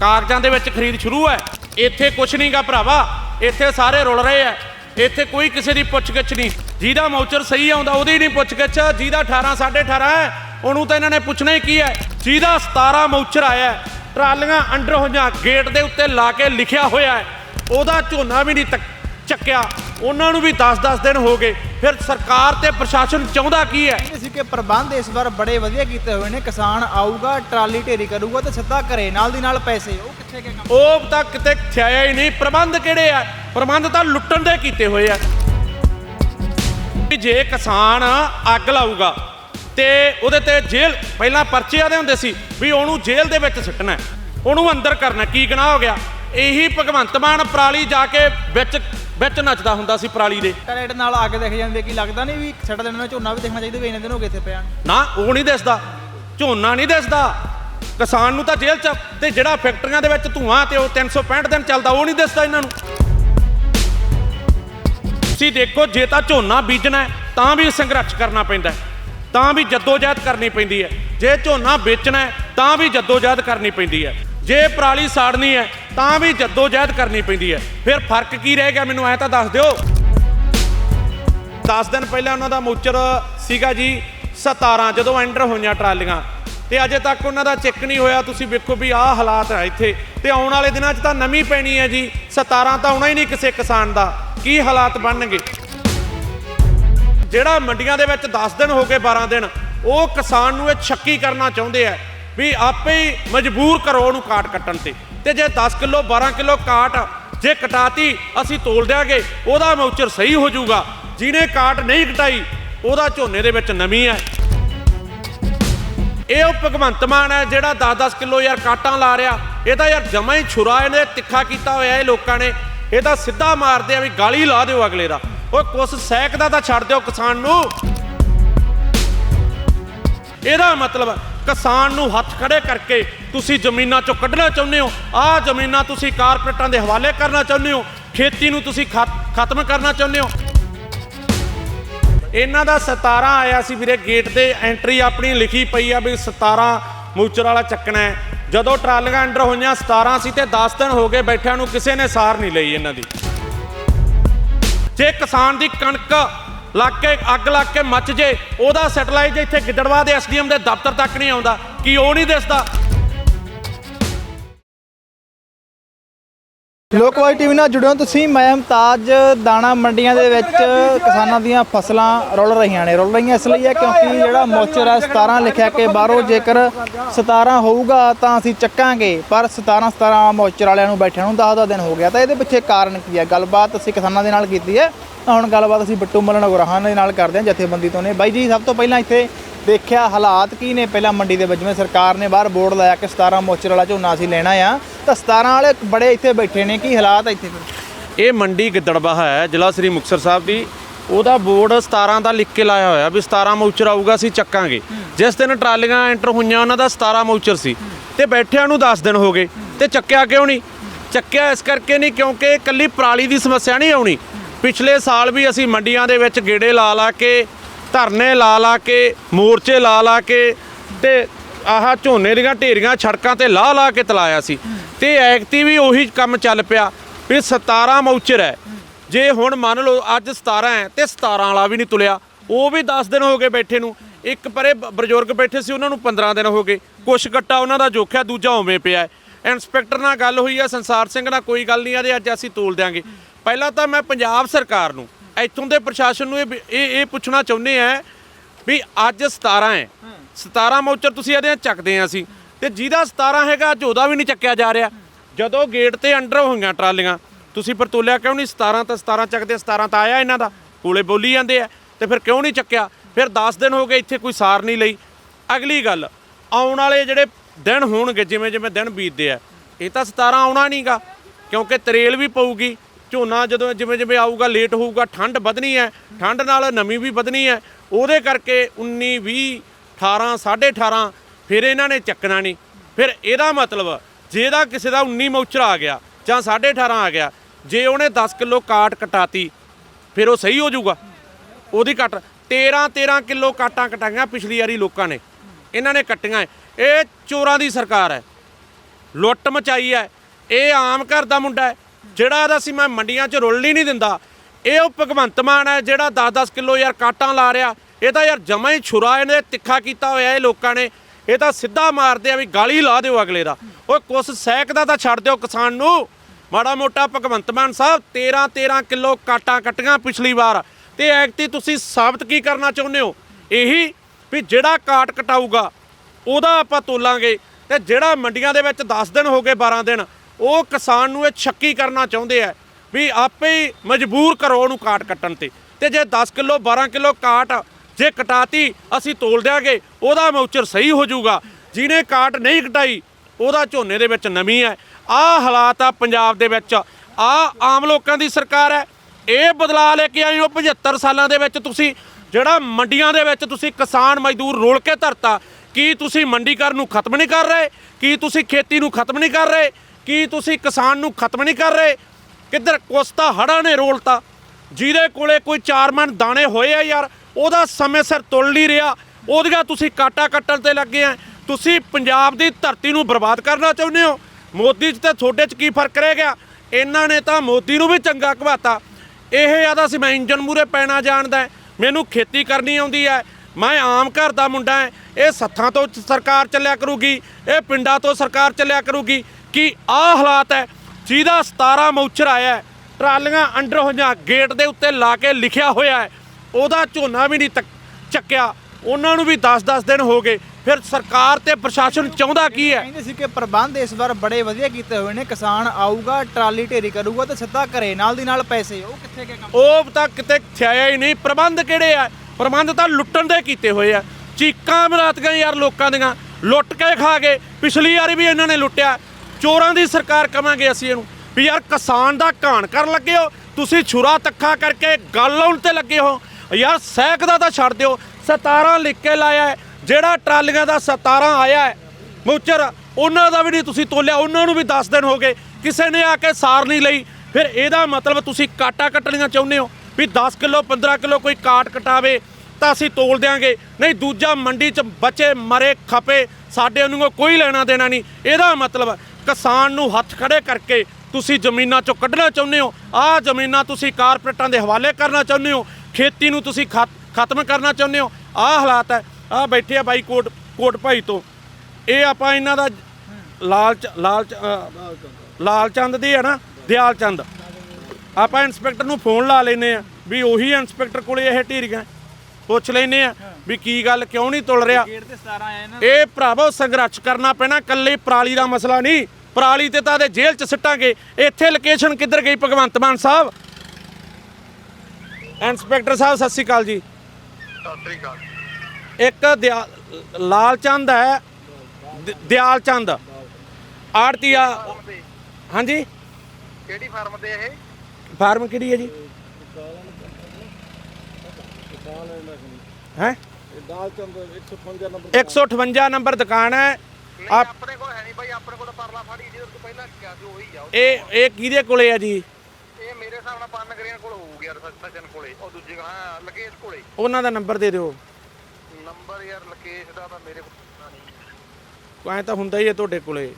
ਕਾਗਜ਼ਾਂ ਦੇ ਵਿੱਚ ਖਰੀਦ ਸ਼ੁਰੂ ਹੈ। ਇੱਥੇ ਕੁਛ ਨਹੀਂਗਾ ਭਰਾਵਾ। ਇੱਥੇ ਸਾਰੇ ਰੁਲ ਰਹੇ ਆ ਇੱਥੇ ਕੋਈ ਕਿਸੇ ਦੀ ਪੁੱਛਗਿੱਛ ਨਹੀਂ। ਜਿਹਦਾ ਮੌਚਰ ਸਹੀ ਆਉਂਦਾ ਉਹਦੀ ਨਹੀਂ ਪੁੱਛਗਿੱਛ। ਜਿਹਦਾ 18 18.5 ਹੈ, ਉਹਨੂੰ ਤਾਂ ਇਹਨਾਂ ਨੇ ਪੁੱਛਣਾ ਹੀ ਕੀ ਹੈ? ਜਿਹਦਾ 17 ਮੌਚਰ ਆਇਆ ਟਰਾਲੀਆਂ ਅੰਡਰ ਹੋਈਆਂ, ਗੇਟ ਦੇ ਉੱਤੇ ਲਾ ਕੇ ਲਿਖਿਆ ਹੋਇਆ ਹੈ, ਉਹਦਾ ਝੋਨਾ ਵੀ ਨਹੀਂ ਤੱਕ- ਚੱਕਿਆ। ਉਹਨਾਂ ਨੂੰ ਵੀ 10-10 ਦਿਨ ਹੋ ਗਏ। ਫਿਰ ਸਰਕਾਰ ਤੇ ਪ੍ਰਸ਼ਾਸਨ ਚਾਹੁੰਦਾ ਕੀ ਹੈ? ਕਹਿੰਦੇ ਸੀ ਕਿ ਪ੍ਰਬੰਧ ਇਸ ਵਾਰ ਬੜੇ ਵਧੀਆ ਕੀਤੇ ਹੋਏ ਨੇ। ਕਿਸਾਨ ਆਊਗਾ ਟਰਾਲੀ ਢੇਰੀ ਕਰੂਗਾ ਤੇ ਸਿੱਧਾ ਘਰੇ ਨਾਲ ਦੀ ਨਾਲ ਪੈਸੇ। ਉਹ ਕਿੱਥੇ ਗਏ ਕੰਮ? ਉਹ ਤਾਂ ਕਿਤੇ ਥਿਆਇਆ ਹੀ ਨਹੀਂ। ਪ੍ਰਬੰਧ ਕਿਹੜੇ ਆ? ਪ੍ਰਬੰਧ ਤਾਂ ਲੁੱਟਣ ਦੇ ਕੀਤੇ ਹੋਏ ਆ। ਵੀ ਜੇ ਕਿਸਾਨ ਅੱਗ ਲਾਊਗਾ ਤੇ ਉਹਦੇ ਤੇ ਜੇਲ੍ਹ ਪਹਿਲਾਂ ਪਰਚੇ ਆਦੇ ਹੁੰਦੇ ਸੀ ਵੀ ਉਹਨੂੰ ਜੇਲ੍ਹ ਦੇ ਵਿੱਚ ਸਿੱਟਣਾ ਉਹਨੂੰ ਅੰਦਰ ਕਰਨਾ ਕੀ ਗੁਨਾਹ ਹੋ ਗਿਆ? ਇਹੀ ਭਗਵੰਤ ਮਾਨ ਪਰਾਲੀ ਜਾ ਕੇ ਵਿੱਚ ਵਿੱਚ ਨੱਚਦਾ ਹੁੰਦਾ ਸੀ ਪਰਾਲੀ ਦੇ। ਟਰੈਕਟਰ ਨਾਲ ਅੱਗ ਦਿਖ ਜਾਂਦੀ ਕਿ ਲੱਗਦਾ ਨਹੀਂ ਵੀ ਛੱਡ ਦੇਣ ਝੋਨਾ ਵੀ ਦੇਖਣਾ ਚਾਹੀਦਾ ਵੀ ਇੰਨੇ ਦਿਨ ਹੋ ਗਏ ਇੱਥੇ ਪਿਆ ਨੂੰ। ਉਹ ਨਹੀਂ ਦਿਸਦਾ। ਝੋਨਾ ਨਹੀਂ ਦਿਸਦਾ। ਕਿਸਾਨ ਨੂੰ ਤਾਂ ਜੇਲ੍ਹ ਚ ਤੇ ਜਿਹੜਾ ਫੈਕਟਰੀਆਂ ਦੇ ਵਿੱਚ ਧੂਆਂ ਤੇ ਉਹ 365 ਦਿਨ ਚੱਲਦਾ ਉਹ ਨਹੀਂ ਦਿਸਦਾ ਇਹਨਾਂ ਨੂੰ। ਤੁਸੀਂ ਦੇਖੋ ਜੇ ਤਾਂ ਝੋਨਾ ਬੀਜਣਾ ਤਾਂ ਵੀ ਸੰਘਰਸ਼ ਕਰਨਾ ਪੈਂਦਾ ਤਾਂ ਵੀ ਜਦੋਜਹਿਦ ਕਰਨੀ ਪੈਂਦੀ ਹੈ। ਜੇ ਝੋਨਾ ਵੇਚਣਾ ਤਾਂ ਵੀ ਜਦੋਜਹਿਦ ਕਰਨੀ ਪੈਂਦੀ ਹੈ। ਜੇ ਪਰਾਲੀ ਸਾੜਨੀ ਹੈ, ਤਾਂ ਵੀ ਜੱਦੋ ਜਹਿਦ ਕਰਨੀ ਪੈਂਦੀ ਹੈ। ਫਿਰ ਫ਼ਰਕ ਕੀ ਰਹਿ ਗਿਆ ਮੈਨੂੰ ਐ ਤਾਂ ਦੱਸ ਦਿਓ। 10 ਦਿਨ ਪਹਿਲਾਂ ਉਹਨਾਂ ਦਾ ਮੋਚਰ ਸੀਗਾ ਜੀ 17 ਜਦੋਂ ਐਂਟਰ ਹੋਈਆਂ ਟਰਾਲੀਆਂ। ਤੇ ਅਜੇ ਤੱਕ ਉਹਨਾਂ ਦਾ ਚੈੱਕ ਨਹੀਂ ਹੋਇਆ। ਤੁਸੀਂ ਵੇਖੋ ਵੀ ਆਹ ਹਾਲਾਤ ਹੈ ਇੱਥੇ। ਤੇ ਆਉਣ ਵਾਲੇ ਦਿਨਾਂ 'ਚ ਤਾਂ ਨਵੀਂ ਪੈਣੀ ਹੈ ਜੀ। 17 ਤਾਂ ਆਉਣਾ ਹੀ ਨਹੀਂ ਕਿਸੇ ਕਿਸਾਨ ਦਾ। ਕੀ ਹਾਲਾਤ ਬਣਨਗੇ? ਜਿਹੜਾ ਮੰਡੀਆਂ ਦੇ ਵਿੱਚ 10 ਦਿਨ ਹੋ ਗਏ 12 ਦਿਨ, ਉਹ ਕਿਸਾਨ ਨੂੰ ਇਹ ਛੱਕੀ ਕਰਨਾ ਚਾਹੁੰਦੇ ਆ। ਵੀ ਆਪੇ ਹੀ ਮਜਬੂਰ ਕਰੋ ਉਹਨੂੰ ਕਾਟ ਕੱਟਣ ਤੇ। ਤੇ ਜੇ 10 ਕਿਲੋ 12 ਕਿਲੋ ਕਾਟ ਜੇ ਕਟਾਤੀ, ਅਸੀਂ ਤੋਲ ਦਿਆਂਗੇ। ਉਹਦਾ ਮੌਚਰ ਸਹੀ ਹੋ ਜਾਊਗਾ। ਜਿਹਨੇ ਕਾਟ ਨਹੀਂ ਕਟਾਈ, ਉਹਦਾ ਝੋਨੇ ਦੇ ਵਿੱਚ ਨਮੀ ਹੈ। ਇਹ ਉਹ ਭਗਵੰਤ ਮਾਨ ਹੈ ਜਿਹੜਾ 10-10 ਕਿਲੋ ਯਾਰ ਕਾਟਾਂ ਲਾ ਰਿਹਾ। ਇਹ ਤਾਂ ਯਾਰ ਜਮਾ ਹੀ ਛੁਰਾ ਇਹਨੇ ਤਿੱਖਾ ਕੀਤਾ ਹੋਇਆ ਇਹ ਲੋਕਾਂ ਨੇ। ਇਹ ਤਾਂ ਸਿੱਧਾ ਮਾਰਦੇ ਆ ਵੀ ਗਾਲੀ ਲਾ ਦਿਓ ਅਗਲੇ ਦਾ। ਓਏ ਕੁਛ ਸਹਿਕ ਦਾ ਤਾਂ ਛੱਡ ਦਿਓ ਕਿਸਾਨ ਨੂੰ। ਇਹਦਾ ਮਤਲਬ ਕਿਸਾਨ ਨੂੰ ਹੱਥ ਖੜੇ ਕਰਕੇ ਤੁਸੀਂ ਜ਼ਮੀਨਾਂ ਚੋਂ ਕੱਢਣਾ ਚਾਹੁੰਦੇ ਹੋ ਆਹ ਜ਼ਮੀਨਾਂ ਤੁਸੀਂ ਕਾਰਪੋਰੇਟਾਂ ਦੇ ਹਵਾਲੇ ਕਰਨਾ ਚਾਹੁੰਦੇ ਹੋ, ਖੇਤੀ ਨੂੰ ਤੁਸੀਂ ਖਤਮ ਕਰਨਾ ਚਾਹੁੰਦੇ ਹੋ। ਇਹਨਾਂ ਦਾ 17 ਆਇਆ ਸੀ ਵੀਰੇ, ਗੇਟ ਤੇ ਐਂਟਰੀ ਆਪਣੀ ਲਿਖੀ ਪਈ ਆ ਵੀ 17 ਮੂਚਰ ਵਾਲਾ ਚੱਕਣਾ ਹੈ। ਜਦੋਂ ਟਰਾਲੀਆਂ ਅੰਡਰ ਹੋਈਆਂ 17 ਸੀ ਤੇ 10 ਦਿਨ ਹੋ ਗਏ ਬੈਠਿਆਂ ਨੂੰ ਕਿਸੇ ਨੇ ਸਾਰ ਨਹੀਂ ਲਈ ਇਹਨਾਂ ਦੀ। ਜੇ ਕਿਸਾਨ ਦੀ ਕਣਕ ਲੱਗ ਕੇ ਅੱਗ ਲੱਗ ਕੇ ਮੱਚ ਜੇ, ਉਹਦਾ ਸੈਟਲਾਈਟ ਇੱਥੇ ਗਿੱਦੜਵਾ ਦੇ ਐਸਡੀਐਮ ਦੇ ਦਫ਼ਤਰ ਤੱਕ ਨਹੀਂ ਆਉਂਦਾ, ਕੀ ਉਹ ਨਹੀਂ ਦਿਸਦਾ? ਲੋਕਵਾਈ ਟੀਵੀ ਨਾਲ ਜੁੜਿਓ ਤੁਸੀਂ, ਮੈਂ ਮੁਮਤਾਜ, ਦਾਣਾ ਮੰਡੀਆਂ ਦੇ ਵਿੱਚ ਕਿਸਾਨਾਂ ਦੀਆਂ ਫਸਲਾਂ ਰੁਲ ਰਹੀਆਂ ਨੇ। ਰੁਲ ਰਹੀਆਂ ਇਸ ਲਈ ਹੈ ਕਿਉਂਕਿ ਜਿਹੜਾ ਮੋਚਰ ਹੈ 17 ਲਿਖਿਆ ਕਿ ਬਾਹਰੋਂ ਜੇਕਰ 17 ਹੋਊਗਾ ਤਾਂ ਅਸੀਂ ਚੱਕਾਂਗੇ, ਪਰ 17 17 ਮੋਚਰ ਵਾਲਿਆਂ ਨੂੰ ਬੈਠਿਆਂ ਨੂੰ 10 10 ਦਿਨ ਹੋ ਗਿਆ। ਤਾਂ ਇਹਦੇ ਪਿੱਛੇ ਕਾਰਨ ਕੀ ਹੈ? ਗੱਲਬਾਤ ਅਸੀਂ ਕਿਸਾਨਾਂ ਦੇ ਨਾਲ ਕੀਤੀ ਹੈ। ਤਾਂ ਹੁਣ ਗੱਲਬਾਤ ਅਸੀਂ ਬੱਟੂ ਮੱਲਣ ਗੁਰਾਹਾਂ ਦੇ ਨਾਲ ਕਰਦੇ ਹਾਂ ਜਥੇਬੰਦੀ ਤੋਂ ਨੇ। ਬਾਈ ਜੀ, ਸਭ ਤੋਂ ਪਹਿਲਾਂ ਇੱਥੇ ਦੇਖਿਆ ਹਾਲਾਤ ਕੀ ਨੇ ਪਹਿਲਾਂ ਮੰਡੀ ਦੇ ਵਿੱਚ ਜਿਵੇਂ ਸਰਕਾਰ ਨੇ ਬਾਹਰ ਬੋਰਡ ਲਾਇਆ ਕਿ 17 ਮੋਚਰ ਵਾਲਾ ਝੋਨਾ ਅਸੀਂ ਲੈਣਾ ਆ, ਤਾਂ 17 ਵਾਲੇ ਬੜੇ ਇੱਥੇ ਬੈਠੇ ਨੇ, ਕੀ ਹਾਲਾਤ ਇੱਥੇ? ਫਿਰ ਇਹ ਮੰਡੀ ਗਿੱਦੜਬਾਹਾ ਹੈ, ਜ਼ਿਲ੍ਹਾ ਸ੍ਰੀ ਮੁਕਤਸਰ ਸਾਹਿਬ ਦੀ। ਉਹਦਾ ਬੋਰਡ 17 ਦਾ ਲਿਖ ਕੇ ਲਾਇਆ ਹੋਇਆ ਵੀ 17 ਮੌਚਰ ਆਊਗਾ, ਅਸੀਂ ਚੱਕਾਂਗੇ। ਜਿਸ ਦਿਨ ਟਰਾਲੀਆਂ ਐਂਟਰ ਹੋਈਆਂ, ਉਹਨਾਂ ਦਾ 17 ਮੌਚਰ ਸੀ। ਤੇ ਬੈਠਿਆਂ ਨੂੰ 10 ਦਿਨ ਹੋ ਗਏ, ਤੇ ਚੱਕਿਆ ਕਿਉਂ ਨਹੀਂ? ਚੱਕਿਆ ਇਸ ਕਰਕੇ ਨਹੀਂ ਕਿਉਂਕਿ ਇਕੱਲੀ ਪਰਾਲੀ ਦੀ ਸਮੱਸਿਆ ਨਹੀਂ ਆਉਣੀ। ਪਿਛਲੇ ਸਾਲ ਵੀ ਅਸੀਂ ਮੰਡੀਆਂ ਦੇ ਵਿੱਚ ਗੇੜੇ ਲਾ ਲਾ ਕੇ ਧਰਨੇ ਲਾ ਲਾ ਕੇ, ਮੋਰਚੇ ਲਾ ਲਾ ਕੇ ਤੇ ਆਹ ਝੋਨੇ ਦੀਆਂ ਢੇਰੀਆਂ ਸੜਕਾਂ ਤੇ ਲਾ ਲਾ ਕੇ ਤਲਾਇਆ ਸੀ। ਤੇ ਐਕਤੀ ਵੀ ਉਹੀ ਕੰਮ ਚੱਲ ਪਿਆ ਵੀ 17 ਮੌਚਰ ਹੈ। ਜੇ ਹੁਣ ਮੰਨ ਲਓ ਅੱਜ 17 ਹੈ ਤੇ 17 ਵਾਲਾ ਵੀ ਨਹੀਂ ਤੁਲਿਆ, ਉਹ ਵੀ 10 ਦਿਨ ਹੋ ਗਏ ਬੈਠੇ ਨੂੰ। ਇੱਕ ਪਰੇ ਬਜ਼ੁਰਗ ਬੈਠੇ ਸੀ, ਉਹਨਾਂ ਨੂੰ 15 ਦਿਨ ਹੋ ਗਏ। ਕੁਛ ਗੱਟਾ ਉਹਨਾਂ ਦਾ ਜੋਖਿਆ, ਦੂਜਾ ਉਵੇਂ ਪਿਆ ਹੈ। ਇੰਸਪੈਕਟਰ ਨਾਲ ਗੱਲ ਹੋਈ ਹੈ, ਸੰਸਾਰ ਸਿੰਘ ਨਾਲ ਕੋਈ ਗੱਲ ਨਹੀਂ ਆ ਅੱਜ ਅਸੀਂ ਤੋਲ ਦਿਆਂਗੇ। ਪਹਿਲਾਂ ਤਾਂ ਮੈਂ ਪੰਜਾਬ ਸਰਕਾਰ ਨੂੰ ਇੱਥੋਂ ਦੇ ਪ੍ਰਸ਼ਾਸਨ ਨੂੰ ਇਹ ਇਹ ਪੁੱਛਣਾ ਚਾਹੁੰਦੇ ਆ ਵੀ ਅੱਜ 17 ਹੈ। 17 ਮੌਚਰ ਤੁਸੀਂ ਇਹਦੇ ਚੱਕਦੇ ਆ ਅਸੀਂ। ਤੇ ਜਿਹਦਾ 17 ਹੈਗਾ ਅੱਜ ਉਹਦਾ ਵੀ ਨਹੀਂ ਚੱਕਿਆ ਜਾ ਰਿਹਾ। ਜਦੋਂ ਗੇਟ ਤੇ ਅੰਡਰ ਹੋਈਆਂ ਟਰਾਲੀਆਂ ਤੁਸੀਂ ਫਿਰ ਤੋਲਿਆ ਕਿਉਂ ਨਹੀਂ 17 ਤਾਂ 17 ਚੱਕਦੇ 17 ਤਾਂ ਆਇਆ ਇਹਨਾਂ ਦਾ। ਕੋਲੇ ਬੋਲੀ ਜਾਂਦੇ ਆ ਤੇ ਫਿਰ ਕਿਉਂ ਨਹੀਂ ਚੱਕਿਆ? ਫਿਰ 10 ਦਿਨ ਹੋ ਗਏ ਇੱਥੇ ਕੋਈ ਸਾਰ ਨਹੀਂ ਲਈ। ਅਗਲੀ ਗੱਲ ਆਉਣ ਵਾਲੇ ਜਿਹੜੇ ਦਿਨ ਹੋਣਗੇ ਜਿਵੇਂ ਜਿਵੇਂ ਦਿਨ ਬੀਤਦੇ ਆ ਇਹ ਤਾਂ 17 ਆਉਣਾ ਨਹੀਂਗਾ ਕਿਉਂਕਿ ਤਰੇਲ ਵੀ ਪਊਗੀ। ਝੋਨਾ ਜਦੋਂ ਜਿਵੇਂ ਜਿਵੇਂ ਆਊਗਾ ਲੇਟ ਹੋਊਗਾ, ਠੰਡ ਵਧਣੀ ਹੈ, ਠੰਡ ਨਾਲ ਨਮੀ ਵੀ ਵਧਣੀ ਹੈ, ਉਹਦੇ ਕਰਕੇ 19 20 18 18.5 ਫਿਰ ਇਹਨਾਂ ਨੇ ਚੱਕਣਾ ਨਹੀਂ। ਫਿਰ ਇਹਦਾ ਮਤਲਬ ਜਿਹਦਾ ਕਿਸੇ ਦਾ 19 ਮੌਚਰ ਆ ਗਿਆ ਜਾਂ 18.5 ਆ ਗਿਆ, ਜੇ ਉਹਨੇ 10 ਕਿਲੋ ਕਾਟ ਕਟਾਤੀ, ਫਿਰ ਉਹ ਸਹੀ ਹੋ ਜਾਊਗਾ। ਉਹਦੀ ਕੱਟ 13 13 ਕਿਲੋ ਕਾਟਾਂ ਕਟਾਈਆਂ ਪਿਛਲੀ ਵਾਰੀ ਲੋਕਾਂ ਨੇ। ਇਹਨਾਂ ਨੇ ਕੱਟੀਆਂ ਇਹ ਚੋਰਾਂ ਦੀ ਸਰਕਾਰ ਹੈ। ਲੁੱਟ ਮਚਾਈ ਹੈ। ਇਹ ਆਮ ਘਰ ਦਾ ਮੁੰਡਾ ਹੈ। ਜਿਹੜਾ ਇਹਦਾ ਸੀ, ਮੈਂ ਮੰਡੀਆਂ 'ਚ ਰੁੱਲ ਹੀ ਨਹੀਂ ਦਿੰਦਾ। ਇਹ ਉਹ ਭਗਵੰਤ ਮਾਨ ਹੈ, ਜਿਹੜਾ 10-10 ਕਿਲੋ ਯਾਰ ਕਾਟਾਂ ਲਾ ਰਿਹਾ। ਇਹ ਤਾਂ ਯਾਰ ਜਮਾ ਹੀ ਛੁਰਾ ਇਹਨੇ, ਤਿੱਖਾ ਕੀਤਾ ਹੋਇਆ ਇਹ ਲੋਕਾਂ ਨੇ। ਇਹ ਤਾਂ ਸਿੱਧਾ ਮਾਰਦੇ ਆ ਵੀ ਗਾਲੀ ਲਾ ਦਿਓ ਅਗਲੇ ਦਾ। ਓਏ ਕੁਛ ਸਹਿਕ ਦਾ ਤਾਂ ਛੱਡ ਦਿਓ ਕਿਸਾਨ ਨੂੰ। ਮਾੜਾ ਮੋਟਾ ਭਗਵੰਤ ਮਾਨ ਸਾਹਿਬ 13 13 ਕਿਲੋ ਕਾਟਾਂ ਕੱਟੀਆਂ ਪਿਛਲੀ ਵਾਰ। ਤੇ ਐਕਤੀ ਤੁਸੀਂ ਸਾਬਤ ਕੀ ਕਰਨਾ ਚਾਹੁੰਦੇ ਹੋ? ਇਹੀ ਵੀ ਜਿਹੜਾ ਕਾਟ ਕਟਾਊਗਾ, ਉਹਦਾ ਆਪਾਂ ਤੋਲਾਂਗੇ। ਤੇ ਜਿਹੜਾ ਮੰਡੀਆਂ ਦੇ ਵਿੱਚ 10 ਦਿਨ ਹੋ ਗਏ 12 ਦਿਨ ਉਹ ਕਿਸਾਨ ਨੂੰ ਇਹ ਸ਼ੱਕੀ ਕਰਨਾ ਚਾਹੁੰਦੇ ਆ ਵੀ ਆਪੇ ਹੀ ਮਜਬੂਰ ਕਰੋ ਉਹਨੂੰ ਕਾਟ ਕੱਟਣ ਤੇ। ਤੇ ਜੇ 10 ਕਿਲੋ 12 ਕਿਲੋ ਕਾਟ ਜੇ ਕਟਾਤੀ, ਅਸੀਂ ਤੋਲ ਦਿਆਂਗੇ, ਉਹਦਾ ਮੌਚਰ ਸਹੀ ਹੋ ਜਾਊਗਾ। ਜਿਹਨੇ ਕਾਟ ਨਹੀਂ ਕਟਾਈ, ਉਹਦਾ ਝੋਨੇ ਦੇ ਵਿੱਚ ਨਮੀ ਹੈ। ਆਹ ਹਾਲਾਤ ਆ ਪੰਜਾਬ ਦੇ ਵਿੱਚ। ਆ ਆਮ ਲੋਕਾਂ ਦੀ ਸਰਕਾਰ ਹੈ। ਇਹ ਬਦਲਾ ਲੈ ਕੇ ਆਏ ਉਹ 75 ਸਾਲਾਂ ਦੇ ਵਿੱਚ ਤੁਸੀਂ। ਜਿਹੜਾ ਮੰਡੀਆਂ ਦੇ ਵਿੱਚ ਤੁਸੀਂ ਕਿਸਾਨ ਮਜ਼ਦੂਰ ਰੋਲ ਕੇ ਧਰਤਾ, ਕੀ ਤੁਸੀਂ ਮੰਡੀਕਰਨ ਨੂੰ ਖਤਮ ਨਹੀਂ ਕਰ ਰਹੇ? ਕੀ ਤੁਸੀਂ ਖੇਤੀ ਨੂੰ ਖਤਮ ਨਹੀਂ ਕਰ ਰਹੇ? ਕੀ ਤੁਸੀਂ ਕਿਸਾਨ ਨੂੰ ਖਤਮ ਨਹੀਂ ਕਰ ਰਹੇ? ਕਿੱਧਰ ਕੋਸਤਾ ਹੜਾਂ ਨੇ ਰੋਲਤਾ। ਜਿਹਦੇ ਕੋਲੇ ਕੋਈ ਚਾਰ ਮਨ ਦਾਣੇ ਹੋਏ ਆ ਯਾਰ, ਉਹਦਾ ਸਮੇਂ ਸਿਰ ਤੁਲ ਨਹੀਂ ਰਿਹਾ। ਉਹਦੀਆਂ ਤੁਸੀਂ ਕਾਟਾ ਕੱਟਣ ਤੇ ਲੱਗੇ ਆ। ਤੁਸੀਂ ਪੰਜਾਬ ਦੀ ਧਰਤੀ ਨੂੰ ਬਰਬਾਦ ਕਰਨਾ ਚਾਹੁੰਦੇ ਹੋ। ਮੋਦੀ 'ਚ ਤੇ ਤੁਹਾਡੇ 'ਚ ਕੀ ਫ਼ਰਕ ਰਹਿ ਗਿਆ? ਇਹਨਾਂ ਨੇ ਤਾਂ ਮੋਦੀ ਨੂੰ ਵੀ ਚੰਗਾ ਘਵਾਤਾ। ਇਹ ਆਦਾ ਸੀ, ਮੈਂ ਇੰਜਨ ਮੂਰੇ ਪੈਣਾ ਜਾਣਦਾ ਮੈਨੂੰ ਖੇਤੀ ਕਰਨੀ ਆਉਂਦੀ ਹੈ। ਮੈਂ ਆਮ ਘਰ ਦਾ ਮੁੰਡਾ ਹਾਂ। ਇਹ ਸੱਥਾਂ ਤੋਂ ਸਰਕਾਰ ਚੱਲਿਆ ਕਰੂਗੀ। ਇਹ ਪਿੰਡਾਂ ਤੋਂ ਸਰਕਾਰ ਚੱਲਿਆ ਕਰੂਗੀ। ਕਿ ਆਹ ਹਾਲਾਤ ਹੈ ਜਿਹਦਾ 17 ਮੌਚਰ ਆਇਆ ਹੈ, ਟਰਾਲੀਆਂ ਅੰਡਰ ਹੋਈਆਂ ਗੇਟ ਦੇ ਉੱਤੇ ਲਾ ਕੇ ਲਿਖਿਆ ਹੋਇਆ ਹੈ ਉਹਦਾ ਝੋਨਾ ਵੀ ਨਹੀਂ ਚੱਕਿਆ ਉਹਨਾਂ ਨੂੰ ਵੀ 10-10 ਦਿਨ ਹੋ ਗਏ ਫਿਰ ਸਰਕਾਰ ਤੇ ਪ੍ਰਸ਼ਾਸਨ ਚਾਹੁੰਦਾ ਕੀ ਹੈ? ਕਹਿੰਦੇ ਸੀ ਕਿ ਪ੍ਰਬੰਧ ਇਸ ਵਾਰ ਬੜੇ ਵਧੀਆ ਕੀਤੇ ਹੋਏ ਨੇ ਕਿਸਾਨ ਆਊਗਾ ਟਰਾਲੀ ਢੇਰੀ ਕਰੂਗਾ ਤੇ ਸਿੱਧਾ ਘਰੇ ਨਾਲ ਦੀ ਨਾਲ ਪੈਸੇ ਉਹ ਕਿੱਥੇ ਗਏ ਕੰਮ? ਉਹ ਤਾਂ ਕਿਤੇ ਥਿਆਇਆ ਹੀ ਨਹੀਂ ਪ੍ਰਬੰਧ ਕਿਹੜੇ ਆ? ਪ੍ਰਬੰਧ ਤਾਂ ਲੁੱਟਣ ਦੇ ਕੀਤੇ ਹੋਏ ਆ ਚੀਕਾਂ ਮਰਾਤੀਆਂ ਯਾਰ ਲੋਕਾਂ ਦੀਆਂ ਲੁੱਟ ਕੇ ਖਾ ਗਏ ਪਿਛਲੀ ਵਾਰੀ ਵੀ ਇਹਨਾਂ ਨੇ ਲੁੱਟਿਆ ਚੋਰਾਂ ਦੀ ਸਰਕਾਰ ਕਵਾਂਗੇ ਅਸੀਂ ਇਹਨੂੰ। ਵੀ ਯਾਰ ਕਿਸਾਨ ਦਾ ਘਾਣ ਕਰਨ ਲੱਗੇ ਹੋ, ਤੁਸੀਂ ਛੁਰਾ ਤੱਖਾ ਕਰਕੇ ਗੱਲ ਆਉਣ ਤੇ ਲੱਗੇ ਹੋ। ਯਾਰ ਸਹਿਕ ਦਾ ਤਾਂ ਛੱਡ ਦਿਓ 17 ਲਿਖ ਕੇ ਲਾਇਆ ਜਿਹੜਾ ਟਰਾਲੀਆਂ ਦਾ 17 ਆਇਆ ਹੈ, ਮੂਚਰ, ਉਹਨਾਂ ਦਾ ਵੀ ਨਹੀਂ ਤੁਸੀਂ ਤੋਲਿਆ, ਉਹਨਾਂ ਨੂੰ ਵੀ 10 ਦਿਨ ਹੋ ਗਏ, ਕਿਸੇ ਨੇ ਆ ਕੇ ਸਾਰ ਨਹੀਂ ਲਈ। ਫਿਰ ਇਹਦਾ ਮਤਲਬ ਤੁਸੀਂ ਕਾਟਾ ਕੱਟਣੀਆਂ ਚਾਹੁੰਦੇ ਹੋ, ਵੀ 10 ਕਿਲੋ 15 ਕਿਲੋ ਕੋਈ ਕਾਟ ਕਟਾਵੇ, ਤਾਂ ਅਸੀਂ ਤੋਲ ਦਿਆਂਗੇ। ਨਹੀਂ, ਦੂਜਾ ਮੰਡੀ 'ਚ ਬਚੇ ਮਰੇ, ਖਪੇ, ਸਾਡੇ ਉਹਨੂੰ ਕੋਈ ਲੈਣਾ ਦੇਣਾ ਨਹੀਂ। ਇਹਦਾ ਮਤਲਬ ਕਿਸਾਨ ਨੂੰ ਹੱਥ ਖੜੇ ਕਰਕੇ ਤੁਸੀਂ ਜ਼ਮੀਨਾਂ 'ਚੋਂ ਕੱਢਣਾ ਚਾਹੁੰਦੇ ਹੋ ਆਹ ਜ਼ਮੀਨਾਂ ਤੁਸੀਂ ਕਾਰਪੋਰੇਟਾਂ ਦੇ ਹਵਾਲੇ ਕਰਨਾ ਚਾਹੁੰਦੇ ਹੋ ਖੇਤੀ ਨੂੰ ਤੁਸੀਂ ਖਤ- ਖਤਮ ਕਰਨਾ ਚਾਹੁੰਦੇ ਹੋ ਆਹ ਹਾਲਾਤ ਹੈ ਆਹ ਬੈਠੇ ਆ ਬਾਈ ਕੋਟ ਕੋਟ ਭਾਈ ਤੋਂ। ਇਹ ਆਪਾਂ ਇਹਨਾਂ ਦਾ ਲਾਲ ਲਾਲ ਲਾਲ ਚੰਦ ਦੀ ਹੈ ਨਾ ਦਿਆਲ ਚੰਦ। ਆਪਾਂ ਇੰਸਪੈਕਟਰ ਨੂੰ ਫੋਨ ਲਾ ਲੈਨੇ ਆ ਵੀ ਉਹੀ ਇੰਸਪੈਕਟਰ ਕੋਲੇ ਇਹ ਢੀਰੀਆਂ ਪੁੱਛ ਲੈਨੇ ਆ ਵੀ ਕੀ ਗੱਲ ਕਿਉਂ ਨਹੀਂ ਤੁਲ ਰਿਹਾ। ਗੇਟ ਤੇ 17 ਆਏ ਨਾ। ਇਹ ਭਰਾਵੋ ਸੰਘਰਸ਼ ਕਰਨਾ ਪੈਣਾ ਕੱਲੇ ਪਰਾਲੀ ਦਾ ਮਸਲਾ ਨਹੀਂ। ਪਰਾਲੀ ਤੇ ਤਾਂ ਦੇ ਜੇਲ੍ਹ 'ਚ ਸਿੱਟਾਂਗੇ। ਇੱਥੇ ਲੋਕੇਸ਼ਨ ਕਿੱਧਰ ਗਈ ਭਗਵੰਤ ਮਾਨ ਸਾਹਿਬ? ਇੰਸਪੈਕਟਰ ਸਾਹਿਬ ਸਤਿ ਸ਼੍ਰੀ ਅਕਾਲ ਜੀ। ਸਤਿ ਸ੍ਰੀ ਅਕਾਲ ਇੱਕ ਲਾਲ ਚੰਦ ਹੈ। ਦਿਆਲ ਚੰਦ। ਆੜਤੀਆ ਹਾਂਜੀ? ਕਿਹੜੀ ਫਾਰਮ ਤੇ ਇਹ? ਫਾਰਮ ਕਿਹੜੀ ਹੈ ਜੀ? ਹੈ? ਦਾਲ ਚੰਦ 158 ਨੰਬਰ 158 ਨੰਬਰ ਦੁਕਾਨ ਹੈ। ਆਪਣੇ ਕੋਲ ਹੈ ਨਹੀਂ ਬਾਈ ਆਪਣੇ ਕੋਲ ਪਰਲਾ ਫਾੜੀ ਜਿਹਦੇ ਤੋਂ ਪਹਿਲਾਂ ਕਿਹਾ ਸੀ ਉਹੀ ਆ ਇਹ ਇਹ ਕਿਹਦੇ ਕੋਲੇ ਹੈ ਜੀ? ਇਹ ਮੇਰੇ ਹਿਸਾਬ ਨਾਲ ਪੰਨ ਗਰੀਆਂ ਕੋਲ ਹੋਊ ਯਾਰ ਸਚਨ ਕੋਲੇ ਉਹ ਦੂਜੇ ਹਾਂ ਲਕੇਸ਼ ਕੋਲੇ। ਉਹਨਾਂ ਦਾ ਨੰਬਰ ਦੇ ਦਿਓ। ਨੰਬਰ ਯਾਰ ਲਕੇਸ਼ ਦਾ ਤਾਂ ਮੇਰੇ ਕੋਲ ਨਹੀਂ। ਐਂ ਤਾਂ ਹੁੰਦਾ ਹੀ ਹੈ ਤੁਹਾਡੇ ਕੋਲੇ।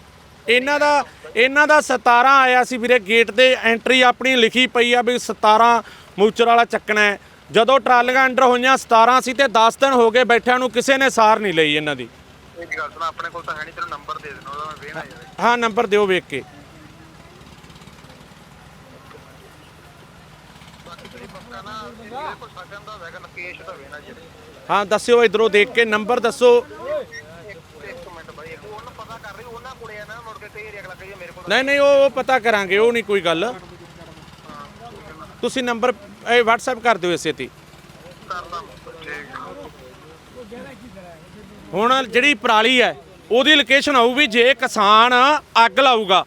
ਇਹਨਾਂ ਦਾ ਇਹਨਾਂ ਦਾ 17 ਆਇਆ ਸੀ ਵੀਰੇ ਗੇਟ ਤੇ ਐਂਟਰੀ ਆਪਣੀ ਲਿਖੀ ਪਈ ਆ ਵੀ 17 ਮੂਚਰ ਵਾਲਾ ਚੱਕਣਾ ਹੈ। ਜਦੋਂ ਟਰਾਲੀਆਂ ਅੰਡਰ ਹੋਈਆਂ 17 ਸੀ ਤੇ 10 ਦਿਨ ਹੋ ਗਏ ਬੈਠਿਆਂ ਨੂੰ ਕਿਸੇ ਨੇ ਸਾਰ ਨਹੀਂ ਲਈ ਇਹਨਾਂ ਦੀ। ਇਹ ਵੀ ਗੱਲ ਸੁਣਾ ਆਪਣੇ ਕੋਲ ਤਾਂ ਹੈ ਨਹੀਂ ਤੈਨੂੰ ਨੰਬਰ ਦੇ ਦੇਣਾ ਉਹਦਾ ਮੈਂ ਵੇਣਾ ਯਾਰ ਹਾਂ ਨੰਬਰ ਦਿਓ ਵੇਖ ਕੇ। ਬਾਕੀ ਤੇਰੀ ਪੱਕਾ ਨਾ ਮੇਰੇ ਕੋਲ ਸਚਨ ਦਾ ਹੈਗਾ ਲਕੇਸ਼ ਦਾ ਵੇਣਾ ਜੀ। ਹਾਂ ਦੱਸਿਓ ਇਧਰੋਂ ਦੇਖ ਕੇ ਨੰਬਰ ਦੱਸੋ। ਇੱਕ ਇੱਕ ਮਿੰਟ ਬਾਈ ਉਹ ਉਹਨੂੰ ਪਤਾ ਕਰ ਰਹੀ ਉਹਨਾਂ ਕੋਲੇ ਆ ਨਾ ਮੁੜ ਕੇ ਕਈ ਵਾਰੀ ਅਗਲਾ ਕਹੇ ਮੇਰੇ ਕੋਲ ਨਹੀਂ ਨਹੀਂ ਉਹ ਉਹ ਪਤਾ ਕਰਾਂਗੇ ਉਹ ਨਹੀਂ ਕੋਈ ਗੱਲ। ਤੁਸੀਂ ਨੰਬਰ ਇਹ WhatsApp ਕਰ ਦਿਓ ਇਸੇ ਤੇ। ਕਰਦਾ ਹੁਣ ਜਿਹੜੀ ਪਰਾਲੀ ਹੈ, ਉਹਦੀ ਲੋਕੇਸ਼ਨ ਆਊ ਵੀ ਜੇ ਕਿਸਾਨ ਅੱਗ ਲਾਊਗਾ।